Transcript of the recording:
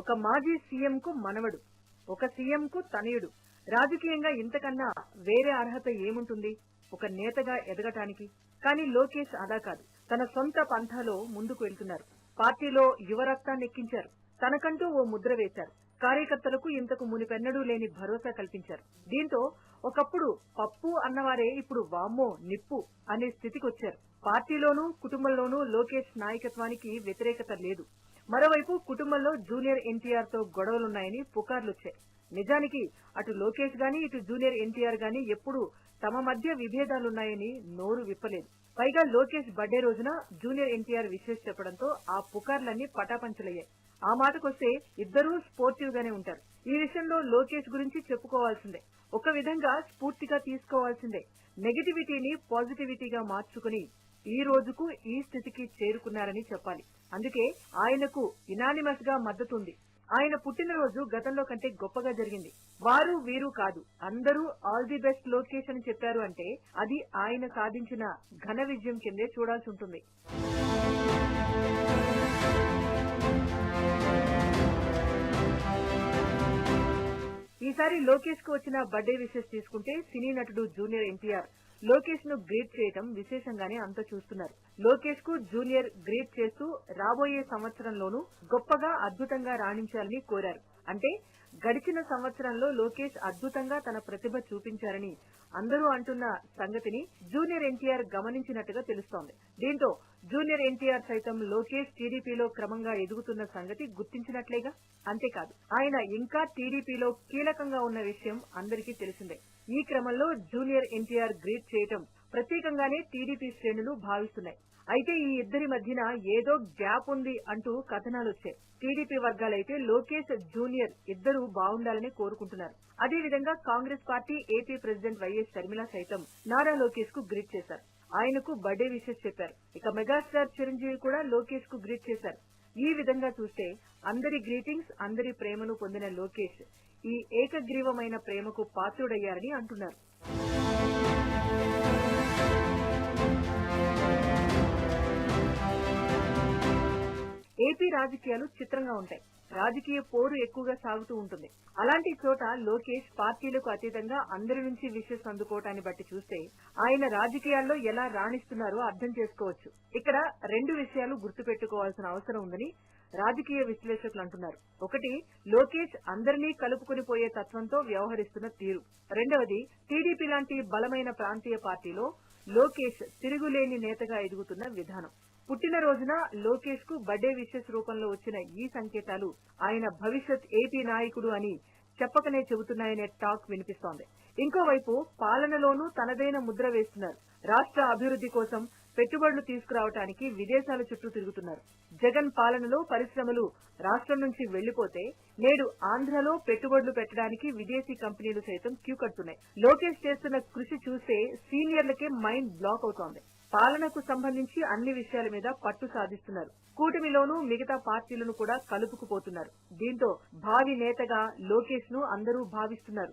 ఒక మాజీ సీఎం కు మనవడు ఒక సీఎం కు తనయుడు. రాజకీయంగా ఇంతకన్నా వేరే అర్హత ఏముంటుంది? ఒక నేతగా ఎదగటానికి. కానీ లోకేష్ అలా కాదు. తన సొంత పంథాలో ముందుకు వెళ్తున్నారు. పార్టీలో యువరక్తాన్నెక్కించారు తనకంటూ ఓ ముద్ర వేశారు. కార్యకర్తలకు ఇంతకు మునిపెన్నడూ లేని భరోసా కల్పించారు. దీంతో ఒకప్పుడు పప్పు అన్నవారే ఇప్పుడు వామ్మో నిప్పు అనే స్థితికొచ్చారు. పార్టీలోనూ కుటుంబంలోనూ లోకేష్ నాయకత్వానికి వ్యతిరేకత లేదు. మరోవైపు కుటుంబంలో జూనియర్ ఎన్టీఆర్తో గొడవలున్నాయని పుకార్లొచ్చాయి నిజానికి అటు లోకేష్ గాని ఇటు జూనియర్ ఎన్టీఆర్ గాని ఎప్పుడు తమ మధ్య విభేదాలున్నాయని నోరు విప్పలేదు. పైగా లోకేష్ బర్త్డే రోజున జూనియర్ ఎన్టీఆర్ విషెస్ చెప్పడంతో ఆ పుకార్లన్నీ పటాపంచలయ్యాయి. ఆ మాటకొస్తే ఇద్దరూ స్పోర్టివ్ గానే ఉంటారు. ఈ విషయంలో లోకేష్ గురించి చెప్పుకోవాల్సిందే. ఒక విధంగా స్ఫూర్తిగా తీసుకోవాల్సిందే. నెగటివిటీని పాజిటివిటీగా మార్చుకుని ఈ రోజుకు ఈ స్థితికి చేరుకున్నారని చెప్పాలి. అందుకే ఆయనకు ఇనానిమస్గా మద్దతుంది. ఆయన పుట్టినరోజు గతంలో కంటే గొప్పగా జరిగింది. వారు వీరు కాదు. అందరూ ఆల్ ది బెస్ట్ లోకేష్ అని చెప్పారు అంటే అది ఆయన సాధించిన ఘన విజయం కిందే చూడాల్సి ఉంటుంది. ఈసారి లోకేష్కు వచ్చిన బర్త్డే విషెస్ తీసుకుంటే సినీ నటుడు జూనియర్ ఎన్టీఆర్ లోకేష్ను గ్రేట్ చేయటం విశేషంగానే అంత చూస్తున్నారు. లోకేష్కు జూనియర్ గ్రేట్ చేస్తూ రాబోయే సంవత్సరంలోనూ గొప్పగా అద్భుతంగా రాణించాలని కోరారు. అంటే గడిచిన సంవత్సరంలో లోకేష్ అద్భుతంగా తన ప్రతిభ చూపించారని అందరూ అంటున్న సంగతిని జూనియర్ ఎన్టీఆర్ గమనించినట్టుగా తెలుస్తోంది. దీంతో జూనియర్ ఎన్టీఆర్ సైతం లోకేష్ టీడీపీలో క్రమంగా ఎదుగుతున్న సంగతి గుర్తించినట్లేగా? అంతేకాదు ఆయన ఇంకా టీడీపీలో కీలకంగా ఉన్న విషయం అందరికీ తెలిసిందే. ఈ క్రమంలో జూనియర్ ఎన్టీఆర్ గ్రీట్ చేయటం ప్రత్యేకంగానే టీడీపీ శ్రేణులు భావిస్తున్నాయి. అయితే ఈ ఇద్దరి మధ్యన ఏదో గ్యాప్ ఉంది అంటూ కథనాలు వచ్చాయి టీడీపీ వర్గాలైతే లోకేష్ జూనియర్ ఇద్దరు బాగుండాలని కోరుకుంటున్నారు. అదేవిధంగా Congress party AP president YS Sharmila సైతం నారా లోకేష్కు గ్రీట్ చేశారు. ఆయనకు బర్త్డే విషెస్ చెప్పారు. ఇక మెగాస్టార్ చిరంజీవి కూడా లోకేష్కు గ్రీట్ చేశారు. ఈ విధంగా చూస్తే అందరి గ్రీటింగ్స్ అందరి ప్రేమను పొందిన లోకేష్. ఈ ఏకగ్రీవమైన ప్రేమకు పాత్రుడయ్యారని అంటున్నారు. ఏపీ రాజకీయాలు చిత్రంగా ఉంటాయి. రాజకీయ పోరు ఎక్కువగా సాగుతూ ఉంటుంది. అలాంటి చోట లోకేష్ పార్టీలకు అతీతంగా అందరి నుంచి విషెస్ అందుకోవటాన్ని బట్టి చూస్తే ఆయన రాజకీయాల్లో ఎలా రాణిస్తున్నారో అర్థం చేసుకోవచ్చు. ఇక్కడ రెండు విషయాలు గుర్తుపెట్టుకోవాల్సిన అవసరం ఉందని రాజకీయ విశ్లేషకులు అంటున్నారు. ఒకటి లోకేష్ అందరినీ కలుపుకుని పోయే తత్వంతో వ్యవహరిస్తున్న తీరు. రెండవది టీడీపీ లాంటి బలమైన ప్రాంతీయ పార్టీలో లోకేష్ తిరుగులేని నేతగా ఎదుగుతున్న విధానం. పుట్టినరోజున లోకేష్కు బర్త్డే విషెస్ రూపంలో వచ్చిన ఈ సంకేతాలు ఆయన భవిష్యత్ ఏపీ నాయకుడు అని చెప్పకనే చెబుతున్నాయనే టాక్ వినిపిస్తోంది. ఇంకోవైపు పాలనలోనూ తనదైన ముద్ర వేస్తున్నారు. రాష్ట్ర అభివృద్ధి కోసం పెట్టుబడులు తీసుకురావటానికి విదేశాల చుట్టూ తిరుగుతున్నారు. జగన్ పాలనలో పరిశ్రమలు రాష్ట్రం నుంచి వెళ్ళిపోతే నేడు ఆంధ్రలో పెట్టుబడులు పెట్టడానికి విదేశీ కంపెనీలు సైతం క్యూ కడుతున్నాయి. లోకేష్ చేస్తున్న కృషి చూస్తే సీనియర్లకే మైండ్ బ్లాక్ అవుతోంది. పాలనకు సంబంధించి అన్ని విషయాల మీద పట్టు సాధిస్తున్నారు. కూటమిలోనూ మిగతా పార్టీలను కూడా కలుపుకుపోతున్నారు. దీంతో భావి నేతగా లోకేష్ను అందరూ భావిస్తున్నారు.